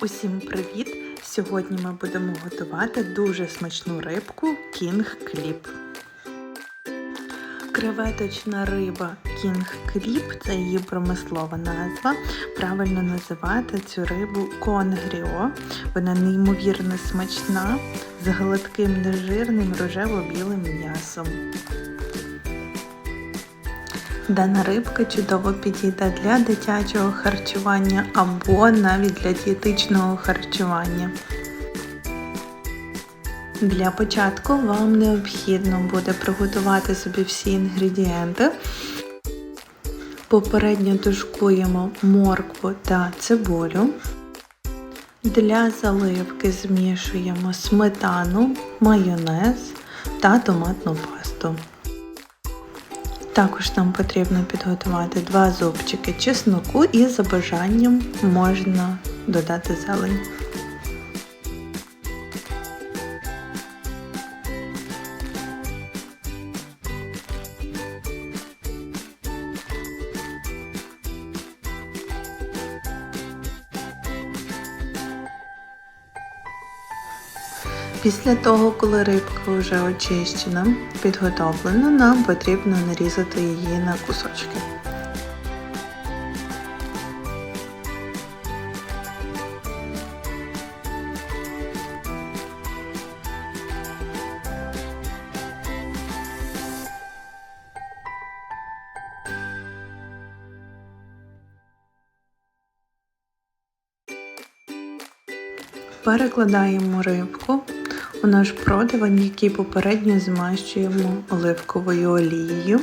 Усім привіт! Сьогодні ми будемо готувати дуже смачну рибку Кінг Кліп. Креветочна риба Кінг Кліп це її промислова назва. Правильно називати цю рибу конгріо. Вона неймовірно смачна з гладким нежирним рожево-білим м'ясом. Дана рибка чудово підійде для дитячого харчування або навіть для дієтичного харчування. Для початку вам необхідно буде приготувати собі всі інгредієнти. Попередньо тушкуємо моркву та цибулю. Для заливки змішуємо сметану, майонез та томатну пасту. Також нам потрібно підготувати два зубчики чесноку і за бажанням можна додати зелень. Після того, коли рибка вже очищена, підготовлена, нам потрібно нарізати її на кусочки. Перекладаємо рибку у наш противень, який попередньо змащуємо оливковою олією.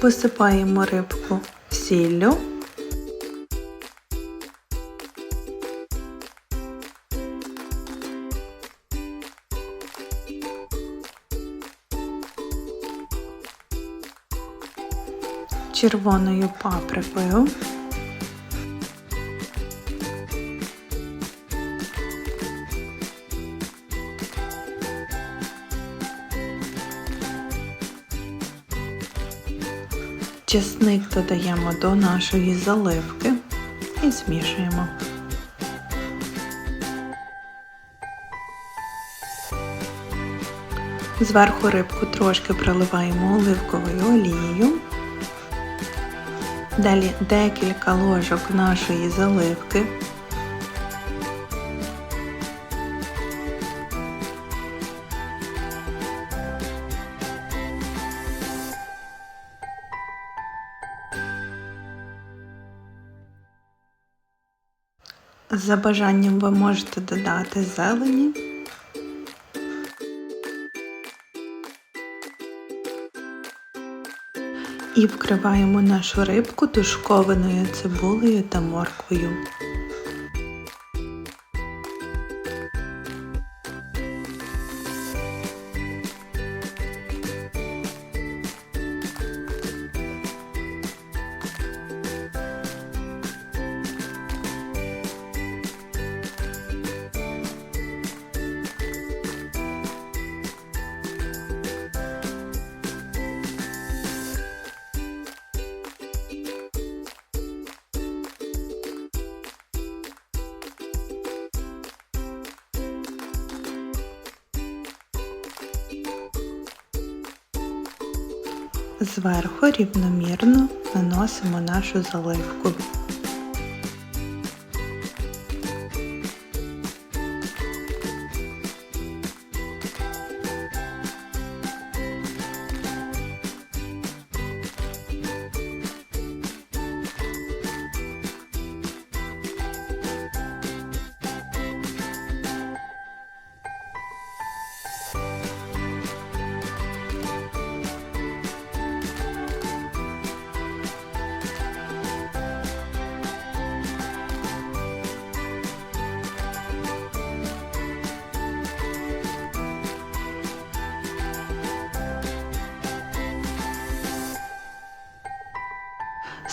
Посипаємо рибку сіллю. Червоною паприкою. Чесник додаємо до нашої заливки і змішуємо. Зверху рибку трошки проливаємо оливковою олією. Далі декілька ложок нашої заливки. За бажанням ви можете додати зелені. І вкриваємо нашу рибку тушкованою цибулею та морквою. Зверху рівномірно наносимо нашу заливку.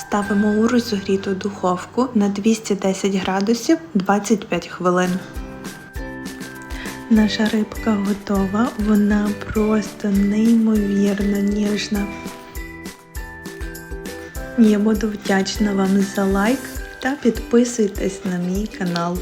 Ставимо у розогріту духовку на 210 градусів 25 хвилин. Наша рибка готова, вона просто неймовірно ніжна. Я буду вдячна вам за лайк та підписуйтесь на мій канал.